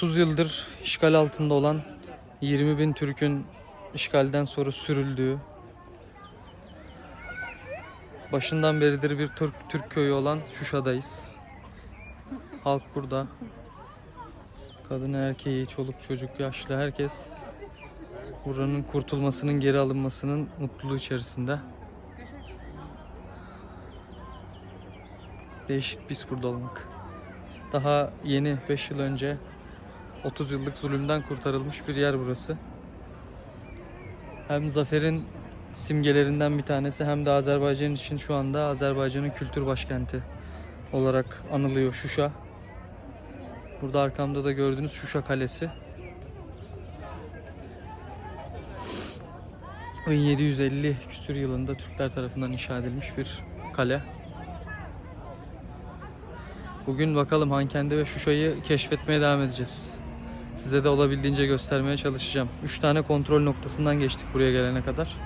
30 yıldır işgal altında olan 20 bin Türk'ün işgalden sonra sürüldüğü başından beridir bir Türk Türk köyü olan Şuşa'dayız. Halk burada. Kadın erkeği, çoluk çocuk, yaşlı herkes buranın kurtulmasının, geri alınmasının mutluluğu içerisinde. Değişik his burada olmak. Daha yeni 5 yıl önce 30 yıllık zulümden kurtarılmış bir yer burası. Hem zaferin simgelerinden bir tanesi hem de Azerbaycan için şu anda Azerbaycan'ın kültür başkenti olarak anılıyor Şuşa. Burada arkamda da gördüğünüz Şuşa Kalesi. 1750 küsur yılında Türkler tarafından inşa edilmiş bir kale. Bugün bakalım Hankendi ve Şuşa'yı keşfetmeye devam edeceğiz. Size de olabildiğince göstermeye çalışacağım. 3 tane kontrol noktasından geçtik buraya gelene kadar.